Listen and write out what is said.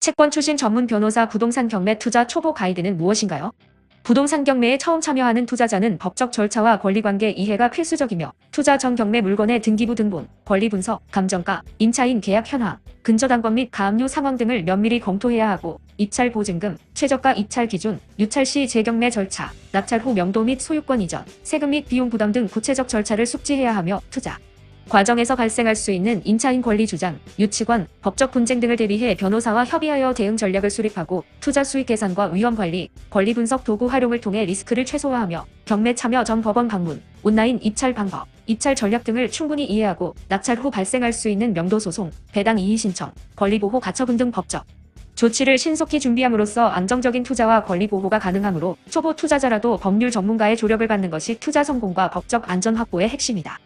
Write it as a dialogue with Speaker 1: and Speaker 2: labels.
Speaker 1: 채권 출신 전문 변호사 부동산 경매 투자 초보 가이드는 무엇인가요? 부동산 경매에 처음 참여하는 투자자는 법적 절차와 권리관계 이해가 필수적이며 투자 전 경매 물건의 등기부 등본, 권리 분석, 감정가, 임차인 계약 현황, 근저당권 및 가압류 상황 등을 면밀히 검토해야 하고 입찰 보증금, 최저가 입찰 기준, 유찰 시 재경매 절차, 납찰 후 명도 및 소유권 이전, 세금 및 비용 부담 등 구체적 절차를 숙지해야 하며 투자 과정에서 발생할 수 있는 임차인 권리 주장, 유치권, 법적 분쟁 등을 대비해 변호사와 협의하여 대응 전략을 수립하고 투자 수익 계산과 위험 관리, 권리 분석 도구 활용을 통해 리스크를 최소화하며 경매 참여 전 법원 방문, 온라인 입찰 방법, 입찰 전략 등을 충분히 이해하고 낙찰 후 발생할 수 있는 명도 소송, 배당 이의 신청, 권리 보호 가처분 등 법적 조치를 신속히 준비함으로써 안정적인 투자와 권리 보호가 가능하므로 초보 투자자라도 법률 전문가의 조력을 받는 것이 투자 성공과 법적 안전 확보의 핵심이다.